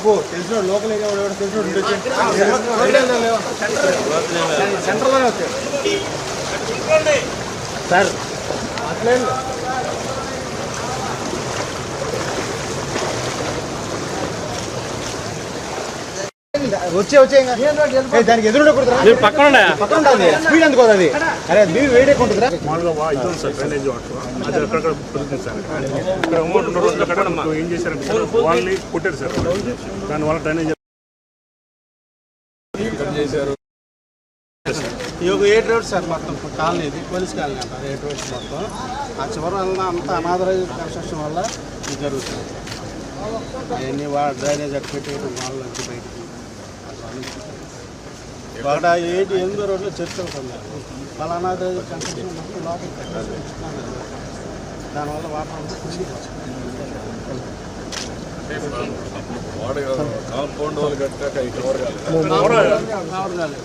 బాబు తెలిసిన local area వాడు ఎవడో తెలిసిన సెంటర్లోనే వచ్చాడు. సార్. అట్లే వచ్చే వచ్చే దానికి ఎదురు పక్కన పక్కన ఉంటుంది స్పీడ్ ఎందుకు అది. అరే బీవీ వేడే మామూలుగా ఇది సార్ డ్రైనేజ్ వాటర్. అది అక్కడక్కడ పెరుగుతుంది సార్. ఇక్కడ అమౌంట్ ఉన్న రోజులు అక్కడ మనకు ఏం చేశారంటే సార్ వాళ్ళని కొట్టారు సార్. దానివల్ల డ్రైనేజ్ ఈ ఒక ఎయిట్ రోడ్స్ సార్ మొత్తం కాలనీ ఇది పోలీస్ కాలనీ అంటారు ఎయిట్ రోడ్స్ మొత్తం. ఆ చివరి వల్ల అంతా అనాథరైజ్ కన్స్ట్రక్షన్ వల్ల ఇది జరుగుతుంది. అవన్నీ వా డ్రైనేజ్ అటు పెట్టేయడం వాళ్ళ బయటికి ఒకట ఎయిట్ ఎనిమిదో రోడ్లో చర్చ అవుతుంది వాళ్ళ అనాథరైజ్ కన్స్ట్రక్షన్ మొత్తం పెట్టారు. దానివల్ల వాటర్. కాంపౌండ్ వాళ్ళు కట్టాక కవర్ కాలేదు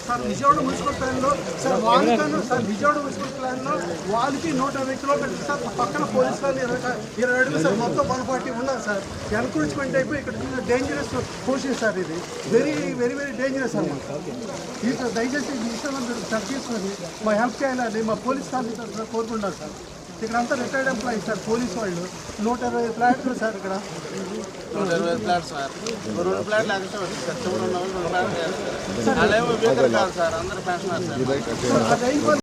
సార్ విజయవాడ మున్సిపల్ ప్లాన్లో సార్ వాళ్ళకన్నా సార్ విజయవాడ మున్సిపల్ ప్లాన్లో వాళ్ళకి నూట యాభై కిలోమీటర్లు సార్ పక్కన పోలీస్ వాళ్ళు ఇరవై ఇరవై అడుగులు సార్ మొత్తం వన్ ఫార్టీ ఉన్నారు సార్. ఎన్క్రోచ్మెంట్ అయిపోయి ఇక్కడ డేంజరస్ పోషన్ సార్ ఇది. వెరీ వెరీ వెరీ డేంజరస్ అన్నమాట ఈ సార్ దయచేసి ఈ విషయంలో మీరు చెక్ చేసుకొని మా హెల్ప్ చేయాలని మా పోలీస్ కాలనీ తరఫున కోరుకుంటారు సార్. ఇక్కడ అంతా రిటైర్డ్ ఎంప్లాయీస్ సార్ పోలీస్ వాళ్ళు. నూట ఇరవై ఫ్లాట్లు సార్ ఇక్కడ. నూట ఇరవై ప్లాట్ సార్. రెండు ప్లాట్లు ఎక్స్ట్రా సార్. చివరి రెండు కాదు సార్. అందరు సార్.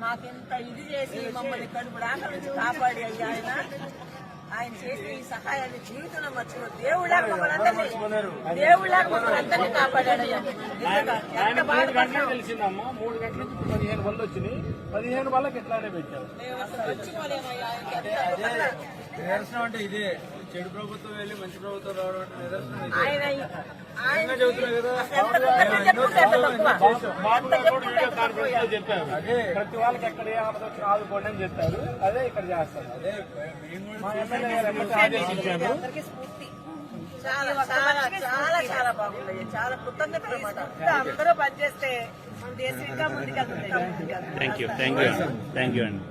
మాకెంత ఇది చేసి మమ్మల్ని కడుపు రాక నుంచి కాపాడి అయ్యా ఆయన. ఆయన చేసిన ఈ సహాయాన్ని జీవితంలో మర్చిపో దేవుళ్ళ మమ్మల్ని అందరినీ దేవుళ్ళ మమ్మల్ని అందరినీ కాపాడాడు అయ్యా. నిజంగా ఎంత బాధపడ్డాం తెలిసిందమ్మా. మూడు గంటల నుంచి పదిహేను వల్ల వచ్చినాయి. పదిహేను ఎట్లానే మేము అసలు నిదర్శనం అంటే ఇదే. చెడు ప్రభుత్వం వెళ్ళి మంచి ప్రభుత్వం రావడం అంటే నిదర్శనం. చెప్పారు. ప్రతి వాళ్ళకి ఎక్కడ ఏ ఆపద వచ్చినా ఆదుకోండి అని చెప్పారు. అదే ఇక్కడ చేస్తారు. అదే మా ఎమ్మెల్యే గారు ఎమ్మటే ఆదేశించారు? అందరికీ స్ఫూర్తి. చాలా చాలా చాలా చాలా బాగుంది చాలా కృతజ్ఞత అనమాట అందరూ పనిచేస్తే మన దేశం ఇంకా ముందుకెళ్తుంది. Thank you thank you thank you అండి